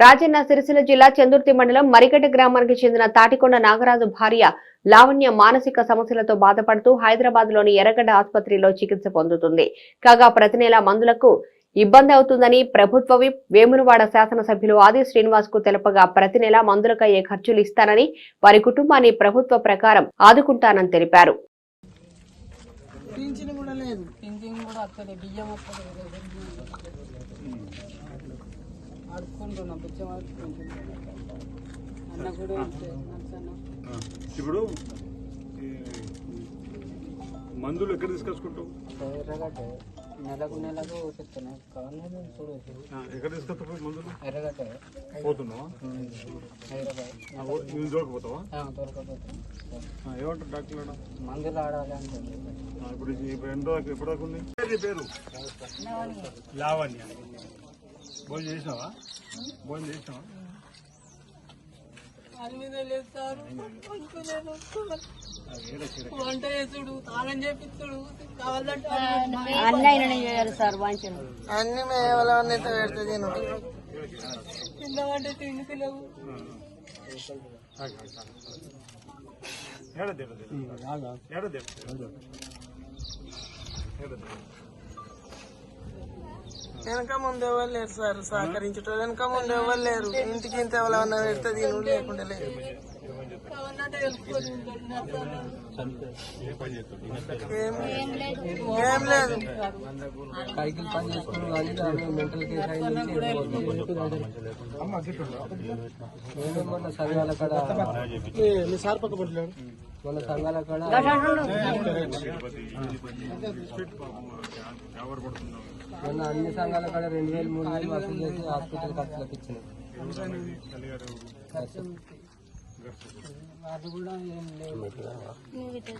రాజన్న సిరిసిల్ల జిల్లా చందుర్తి మండలం మరిగడ్డ గ్రామానికి చెందిన తాటికొండ నాగరాజు భార్య లావణ్య మానసిక సమస్యలతో బాధపడుతూ హైదరాబాద్లోని ఎర్రగడ్డ ఆసుపత్రిలో చికిత్స పొందుతుంది. కాగా ప్రతి నెల మందులకు ఇబ్బంది అవుతుందని ప్రభుత్వ విప్ వేమునవాడ శాసనసభ్యులు ఆది శ్రీనివాస్కు తెలపగా ప్రతి నెల మందులకయ్యే ఖర్చులు ఇస్తానని వారి కుటుంబాన్ని ప్రభుత్వ ప్రకారం ఆదుకుంటానని తెలిపారు. పింఛన్ కూడా లేదు. పింఛన్ కూడా వస్తుంది బియ్యం వస్తుంది అడుక్కుంటున్నా బిచ్చం అడుక్కుంటున్నా అన్న కూడా ఇప్పుడు ఈ మందులు ఎక్కడ తీసుకొచ్చుకుంటావు? నెలకు నెలకు ఎక్కడ తీసుకొస్తావు మందులు? పోతున్నావా? హైదరాబాద్. నువ్వు దొరకపోతే. ఏమంటారు డాక్టర్ మేడం? మందులు ఆడాలి అంటుంది ఆ, ఇప్పుడు ఇప్పుడు ఎన్ని రోజులు ఎప్పుడు దాకా ఉంది? పేరు లావణ్య. భోజనం చేసినావా భోజనం చేసినావా అది మీద లేదు సార్ అనుకోలేదు వంట చేసుడు తాళం చేపిస్తుడు కావాలంటే అన్ని మేవలన్నీ పెడితే తిను తిందామంటే తిండి తినవు ఏడది ఏడది ఏడది వెనక ముందు ఎవరు లేరు సార్. సహకరించటం వెనక ముందు ఎవరు లేరు. ఇంటికి ఇంత ఎవరన్నా పెడితే తిను లేకుండా లేదు. ఏం లేదు. సైకిల్ పని చేసుకుని కానీ మెంటల్ కేసు కాడ. మొన్న సంఘాల కాడ ఎవరు పడుతున్నావు మొన్న అన్ని సంఘాల కాడ రెండు వేలు మూడు వేలు వసూలు చేసి హాస్పిటల్ ఖర్చులకు అది కూడా ఏం లేదు